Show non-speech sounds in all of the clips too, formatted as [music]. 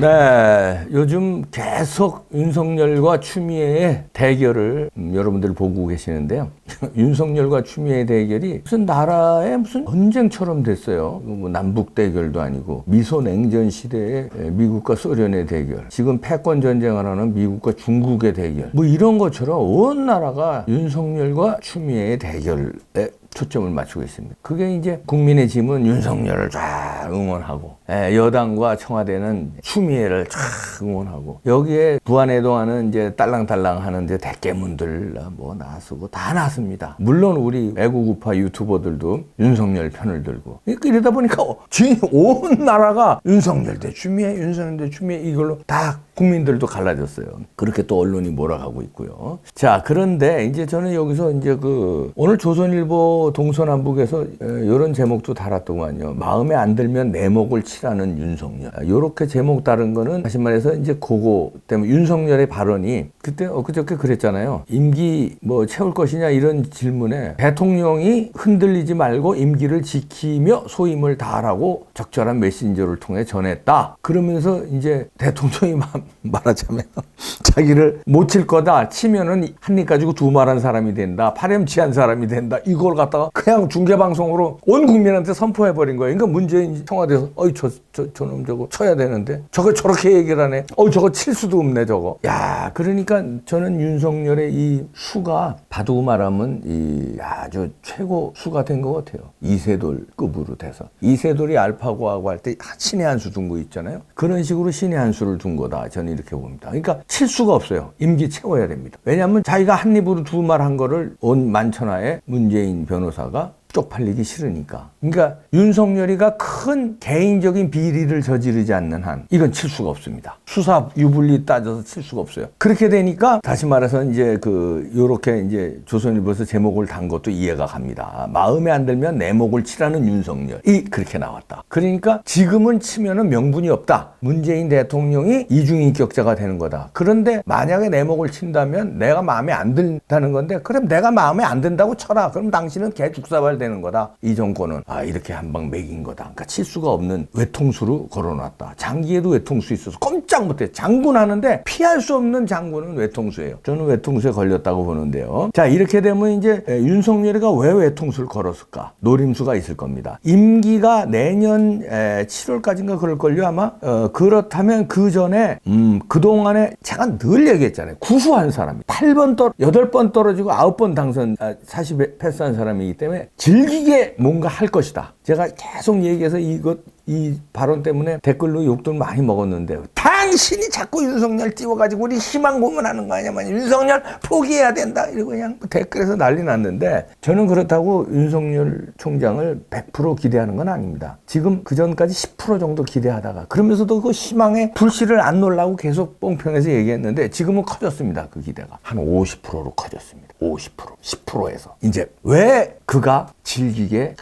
네, 요즘 계속 윤석열과 추미애의 대결을 음, 여러분들 보고 계시는데요. [laughs] 윤석열과 추미애 대결이 무슨 나라의 무슨 전쟁처럼 됐어요. 뭐 남북 대결도 아니고 미소 냉전 시대의 미국과 소련의 대결, 지금 패권 전쟁을 하는 미국과 중국의 대결, 뭐 이런 것처럼 온 나라가 윤석열과 추미애의 대결에 초점을 맞추고 있습니다. 그게 이제 국민의 짐은 윤석열을 쫙 응원하고 예, 여당과 청와대는 추미애를 쫙 응원하고 여기에 부안해동하는 이제 딸랑딸랑 하는데 대깨문들 뭐 나서고 다 나섭니다. 물론 우리 애국우파 유튜버들도 윤석열 편을 들고 이러다 보니까 지금 온 나라가 윤석열 대 추미애 윤석열 대 추미애 이걸로 다 국민들도 갈라졌어요. 그렇게 또 언론이 몰아가고 있고요. 자, 그런데 이제 저는 여기서 이제 그 오늘 조선일보 동서남북에서 이런 제목도 달았더만요. 마음에 안 들면 내 목을 치라는 윤석열. 요렇게 제목 다른 거는 다시 말해서 이제 그거 때문에 윤석열의 발언이 그때 엊그저께 그랬잖아요. 임기 뭐 채울 것이냐 이런 질문에 대통령이 흔들리지 말고 임기를 지키며 소임을 다하라고 적절한 메신저를 통해 전했다. 그러면서 이제 대통령이 말- [laughs] 말하자면 [laughs] 자기를 못 칠 거다 치면은 한 입 가지고 두 말한 사람이 된다 파렴치한 사람이 된다 이걸 갖다가 그냥 중계 방송으로 온 국민한테 선포해 버린 거예요. 그러니까 문재인 청와대에서 어이 저, 저 저놈 저거 쳐야 되는데 저거 저렇게 얘기를 하네. 어이 저거 칠 수도 없네 저거. 야 그러니까 저는 윤석열의 이 수가 바둑 말하면 이 아주 최고 수가 된 것 같아요. 이세돌급으로 돼서 이세돌이 알파고하고 할 때 신의 한수둔거 있잖아요. 그런 식으로 신의 한 수를 둔 거다. 저는 이렇게 봅니다. 그러니까 칠 수가 없어요. 임기 채워야 됩니다. 왜냐하면 자기가 한 입으로 두 말 한 거를 온 만천하에 문재인 변호사가 쪽팔리기 싫으니까. 그러니까 윤석열이가 큰 개인적인 비리를 저지르지 않는 한 이건 칠 수가 없습니다. 수사 유불리 따져서 칠 수가 없어요. 그렇게 되니까 다시 말해서 이제 그 요렇게 이제 조선일보에서 제목을 단 것도 이해가 갑니다. 마음에 안 들면 내 목을 치라는 윤석열. 이 그렇게 나왔다. 그러니까 지금은 치면은 명분이 없다. 문재인 대통령이 이중인격자가 되는 거다. 그런데 만약에 내 목을 친다면 내가 마음에 안 든다는 건데 그럼 내가 마음에 안 든다고 쳐라. 그럼 당신은 개 죽사발 되는 거다. 이 정권은 아 이렇게 한 방 매긴 거다. 그러니까 칠 수가 없는 외통수로 걸어놨다. 장기에도 외통수 있어서 꼼짝 못해. 장군 하는데 피할 수 없는 장군은 외통수예요. 저는 외통수에 걸렸다고 보는데요. 자 이렇게 되면 이제 에, 윤석열이가 왜 외통수를 걸었을까? 노림수가 있을 겁니다. 임기가 내년 에, 7월까지인가 그럴걸요 아마. 어, 그렇다면 그 전에 음, 그 동안에 제가 늘 얘기했잖아요. 구수한 사람이 8번 떨 8번 떨어지고 9번 당선 아, 40에 패스한 사람이기 때문에 즐기게 뭔가 할 것이다. 제가 계속 얘기해서 이것 이 발언 때문에 댓글로 욕들 많이 먹었는데 당신이 자꾸 윤석열 띄워가지고 우리 희망 고문하는 거 아니냐면 윤석열 포기해야 된다 이러고 그냥 댓글에서 난리 났는데 저는 그렇다고 윤석열 총장을 100% 기대하는 건 아닙니다. 지금 그 전까지 10% 정도 기대하다가 그러면서도 그 희망에 불씨를 안 놀라고 계속 뽕평해서 얘기했는데 지금은 커졌습니다. 그 기대가 한 50%로 커졌습니다. 50% 10%에서 이제 왜 그가 즐기게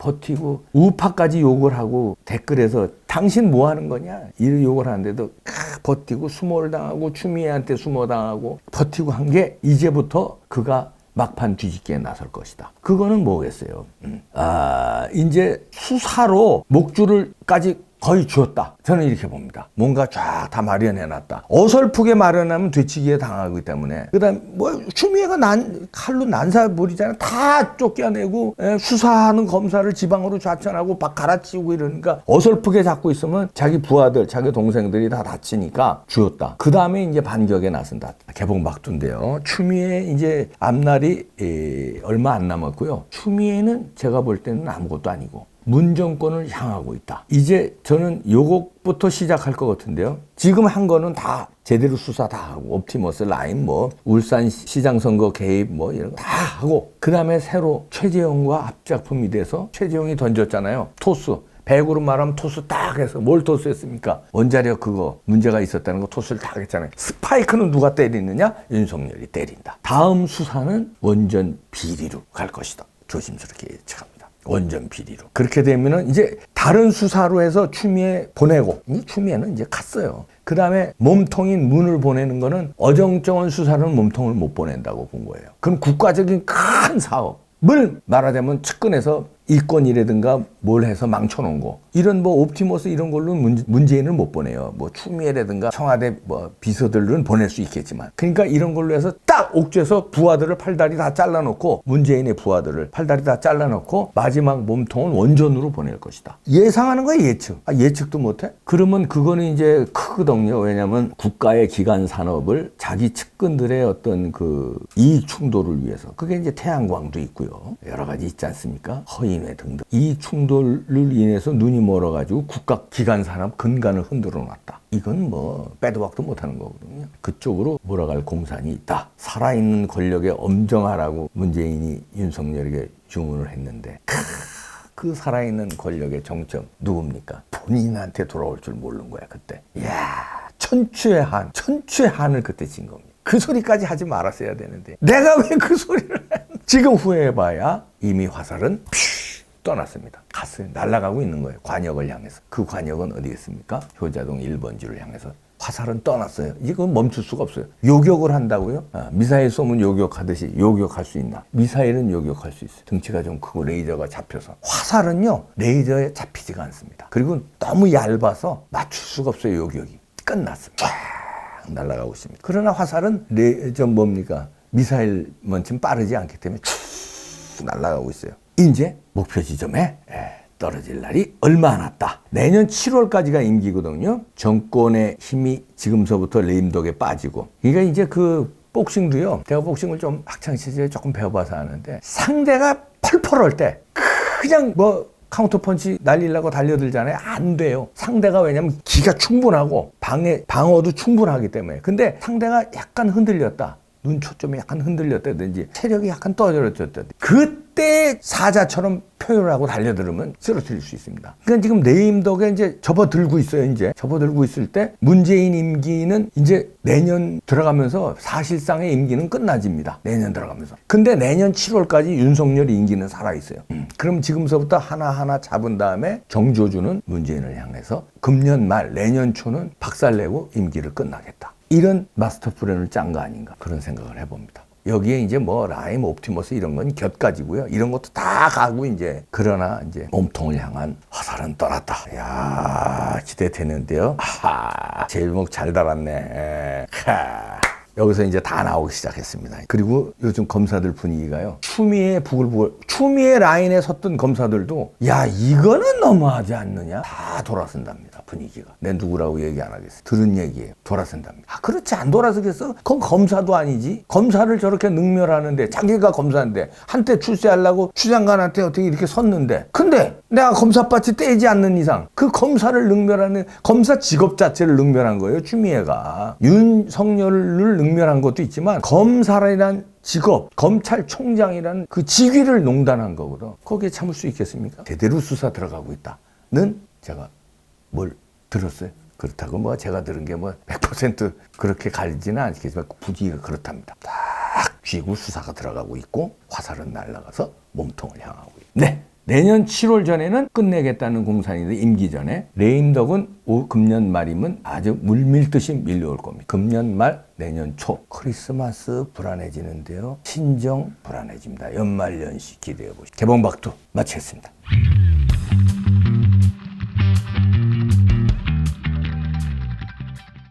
버티고 우파까지 욕을 하고 댓글에서 당신 뭐 하는 거냐 이런 욕을 하는데도 캬, 버티고 수모를 당하고 추미애한테 수모 당하고 버티고 한 게 이제부터 그가 막판 뒤집기에 나설 것이다. 그거는 뭐겠어요? 음. 아 이제 수사로 목줄을까지 거의 주었다. 저는 이렇게 봅니다. 뭔가 쫙 다 마련해놨다. 어설프게 마련하면 되치기에 당하기 때문에. 그 다음, 뭐, 추미애가 난, 칼로 난사버리잖아. 다 쫓겨내고, 에, 수사하는 검사를 지방으로 좌천하고, 막 갈아치우고 이러니까 어설프게 잡고 있으면 자기 부하들, 자기 동생들이 다 다치니까 주었다. 그 다음에 이제 반격에 나선다. 개봉 막두인데요. 추미애 이제 앞날이 에, 얼마 안 남았고요. 추미애는 제가 볼 때는 아무것도 아니고. 문 정권을 향하고 있다. 이제 저는 요것부터 시작할 것 같은데요. 지금 한 거는 다 제대로 수사 다 하고 옵티머스 라인 뭐 울산 시장 선거 개입 뭐 이런 거 다 하고 그다음에 새로 최재형과 합작품이 돼서 최재형이 던졌잖아요. 토스 100으로 말하면 토스 딱 해서 뭘 토스했습니까? 원자력 그거 문제가 있었다는 거 토스를 딱 했잖아요. 스파이크는 누가 때리느냐? 윤석열이 때린다. 다음 수사는 원전 비리로 갈 것이다. 조심스럽게 예측합니다. 원전 비리로. 그렇게 되면은 이제 다른 수사로 해서 추미애 보내고, 이 추미애는 이제 갔어요. 그 다음에 몸통인 문을 보내는 거는 어정쩡한 수사는 몸통을 못 보낸다고 본 거예요. 그럼 국가적인 큰 사업을 말하자면 측근에서 이권이라든가 뭘 해서 망쳐놓은 거 이런 뭐 옵티머스 이런 걸로는 문, 문재인을 못 보내요. 뭐 추미애라든가 청와대 뭐 비서들은 보낼 수 있겠지만 그러니까 이런 걸로 해서 딱 옥죄서 부하들을 팔다리 다 잘라놓고 문재인의 부하들을 팔다리 다 잘라놓고 마지막 몸통은 원전으로 보낼 것이다. 예상하는 거야 예측. 아, 예측도 못해? 그러면 그거는 이제 크거든요. 왜냐하면 국가의 기간 산업을 자기 측근들의 어떤 그 이익 충돌을 위해서 그게 이제 태양광도 있고요. 여러 가지 있지 않습니까? 허인회 등등. 이 충돌 을 인해서 눈이 멀어가지고 국가 기간 산업 근간을 흔들어 놨다. 이건 뭐 빼도 박도 못하는 거거든요. 그쪽으로 몰아갈 공산이 있다. 살아있는 권력에 엄정하라고 문재인이 윤석열에게 주문을 했는데 크, 그 살아있는 권력의 정점 누굽니까? 본인한테 돌아올 줄 모르는 거야 그때. 이야 천추의 한, 천추의 한을 그때 진 겁니다. 그 소리까지 하지 말았어야 되는데 내가 왜 그 소리를 해? 지금 후회해봐야 이미 화살은 퓨 떠났습니다. 갔어요. 날아가고 있는 거예요. 관역을 향해서. 그 관역은 어디겠습니까? 효자동 1번지를 향해서 화살은 떠났어요. 이건 멈출 수가 없어요. 요격을 한다고요? 아, 미사일 쏘면 요격하듯이 요격할 수 있나? 미사일은 요격할 수 있어요. 등치가 좀 크고 레이저가 잡혀서. 화살은요, 레이저에 잡히지가 않습니다. 그리고 너무 얇아서 맞출 수가 없어요, 요격이. 끝났습니다. 쫙 날아가고 있습니다. 그러나 화살은 레이저 뭡니까? 미사일만큼 빠르지 않기 때문에 쭉 날아가고 있어요. 이제 목표 지점에 예, 떨어질 날이 얼마 안 왔다. 내년 7월까지가 임기거든요. 정권의 힘이 지금서부터 레임덕에 빠지고. 그러니까 이제 그 복싱도요. 제가 복싱을 좀 학창 시절에 조금 배워봐서 아는데 상대가 펄펄할 때 그냥 뭐 카운터 펀치 날리려고 달려들잖아요. 안 돼요. 상대가 왜냐면 기가 충분하고 방해 방어도 충분하기 때문에. 근데 상대가 약간 흔들렸다. 눈 초점이 약간 흔들렸다든지 체력이 약간 떨어졌다든지 그때 사자처럼 표현을 하고 달려들으면 쓰러뜨릴 수 있습니다. 그러니까 지금 네임덕에 이제 접어들고 있어요. 이제 접어들고 있을 때 문재인 임기는 이제 내년 들어가면서 사실상의 임기는 끝나집니다. 내년 들어가면서. 근데 내년 7월까지 윤석열 임기는 살아 있어요. 음, 그럼 지금서부터 하나하나 잡은 다음에 정조주는 문재인을 향해서 금년 말 내년 초는 박살내고 임기를 끝나겠다. 이런 마스터 플랜을 짠 거 아닌가 그런 생각을 해봅니다. 여기에 이제 뭐 라임 옵티머스 이런 건 곁가지고요. 이런 것도 다 가고 이제 그러나 이제 몸통을 향한 화살은 떠났다. 야 기대되는데요. 하 제목 잘 달았네. 하. 여기서 이제 다 나오기 시작했습니다. 그리고 요즘 검사들 분위기가요. 추미애 부글부글, 추미애 라인에 섰던 검사들도 야 이거는 너무하지 않느냐 다 돌아선답니다. 분위기가. 내 누구라고 얘기 안 하겠어. 들은 얘기예요. 돌아선답니다. 아 그렇지 안 돌아서겠어? 그건 검사도 아니지. 검사를 저렇게 능멸하는데 자기가 검사인데 한때 출세하려고 추장관한테 어떻게 이렇게 섰는데 근데 내가 검사 바치 떼지 않는 이상 그 검사를 능멸하는 검사 직업 자체를 능멸한 거예요. 추미애가 윤석열을 능멸한 것도 있지만 검사라는 직업, 검찰총장이라는 그 직위를 농단한 거거든. 거기에 참을 수 있겠습니까? 제대로 수사 들어가고 있다는 제가 뭘 들었어요. 그렇다고 뭐 제가 들은 게 뭐 100% 그렇게 갈지는 않겠지만 분위기가 그렇답니다. 딱 쥐고 수사가 들어가고 있고 화살은 날아가서 몸통을 향하고 있고. 네. 내년 7월 전에는 끝내겠다는 공산인데 임기 전에 레임덕은 오, 금년 말이면 아주 물밀듯이 밀려올 겁니다. 금년 말 내년 초 크리스마스 불안해지는데요. 신정 불안해집니다. 연말 연시 기대해 보시죠. 개봉박두 마치겠습니다.